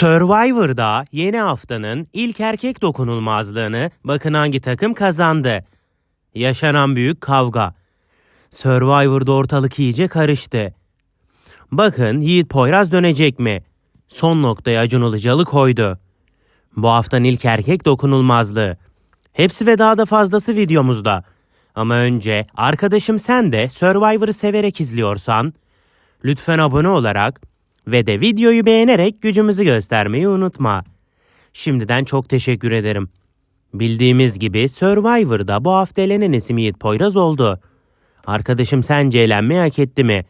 Survivor'da yeni haftanın ilk erkek dokunulmazlığını bakın hangi takım kazandı. Yaşanan büyük kavga. Survivor'da ortalık iyice karıştı. Bakın Yiğit Poyraz dönecek mi? Son noktaya Acun Ilıcalı koydu. Bu haftanın ilk erkek dokunulmazlığı. Hepsi ve daha da fazlası videomuzda. Ama önce arkadaşım sen de Survivor'ı severek izliyorsan lütfen abone olarak ve de videoyu beğenerek gücümüzü göstermeyi unutma. Şimdiden çok teşekkür ederim. Bildiğimiz gibi Survivor'da bu hafta elenen isim Yiğit Poyraz oldu. Arkadaşım sence eğlenmeyi hak etti mi?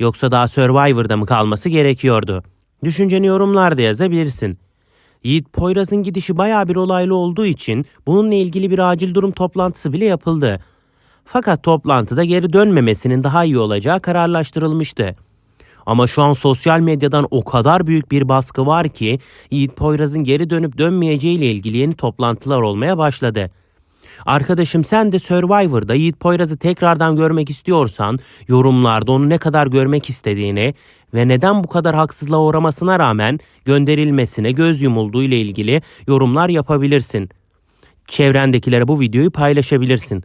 Yoksa daha Survivor'da mı kalması gerekiyordu? Düşünceni yorumlarda yazabilirsin. Yiğit Poyraz'ın gidişi baya bir olaylı olduğu için bununla ilgili bir acil durum toplantısı bile yapıldı. Fakat toplantıda geri dönmemesinin daha iyi olacağı kararlaştırılmıştı. Ama şu an sosyal medyadan o kadar büyük bir baskı var ki Yiğit Poyraz'ın geri dönüp dönmeyeceği ile ilgili yeni toplantılar olmaya başladı. Arkadaşım sen de Survivor'da Yiğit Poyraz'ı tekrardan görmek istiyorsan yorumlarda onu ne kadar görmek istediğini ve neden bu kadar haksızlığa uğramasına rağmen gönderilmesine göz yumulduğu ile ilgili yorumlar yapabilirsin. Çevrendekilere bu videoyu paylaşabilirsin.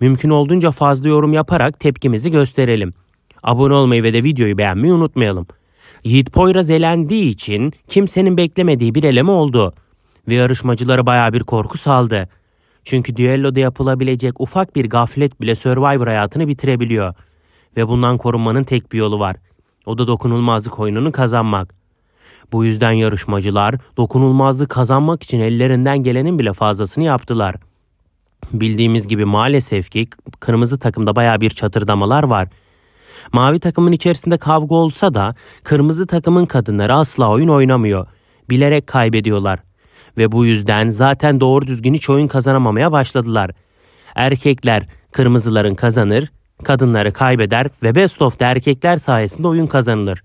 Mümkün olduğunca fazla yorum yaparak tepkimizi gösterelim. Abone olmayı ve de videoyu beğenmeyi unutmayalım. Yiğit Poyraz elendiği için kimsenin beklemediği bir eleme oldu. Ve yarışmacılara baya bir korku saldı. Çünkü düelloda yapılabilecek ufak bir gaflet bile Survivor hayatını bitirebiliyor. Ve bundan korunmanın tek bir yolu var. O da dokunulmazlık oyununu kazanmak. Bu yüzden yarışmacılar dokunulmazlığı kazanmak için ellerinden gelenin bile fazlasını yaptılar. Bildiğimiz gibi maalesef ki kırmızı takımda baya bir çatırdamalar var. Mavi takımın içerisinde kavga olsa da kırmızı takımın kadınları asla oyun oynamıyor. Bilerek kaybediyorlar. Ve bu yüzden zaten doğru düzgün hiç oyun kazanamamaya başladılar. Erkekler kırmızıların kazanır, kadınları kaybeder ve best of the erkekler sayesinde oyun kazanılır.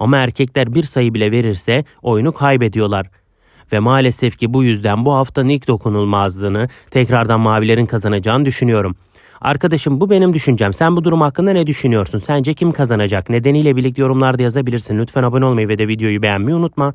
Ama erkekler bir sayı bile verirse oyunu kaybediyorlar. Ve maalesef ki bu yüzden bu haftanın ilk dokunulmazlığını tekrardan mavilerin kazanacağını düşünüyorum. Arkadaşım bu benim düşüncem. Sen bu durum hakkında ne düşünüyorsun? Sence kim kazanacak? Nedeniyle birlikte yorumlarda yazabilirsin. Lütfen abone olmayı ve de videoyu beğenmeyi unutma.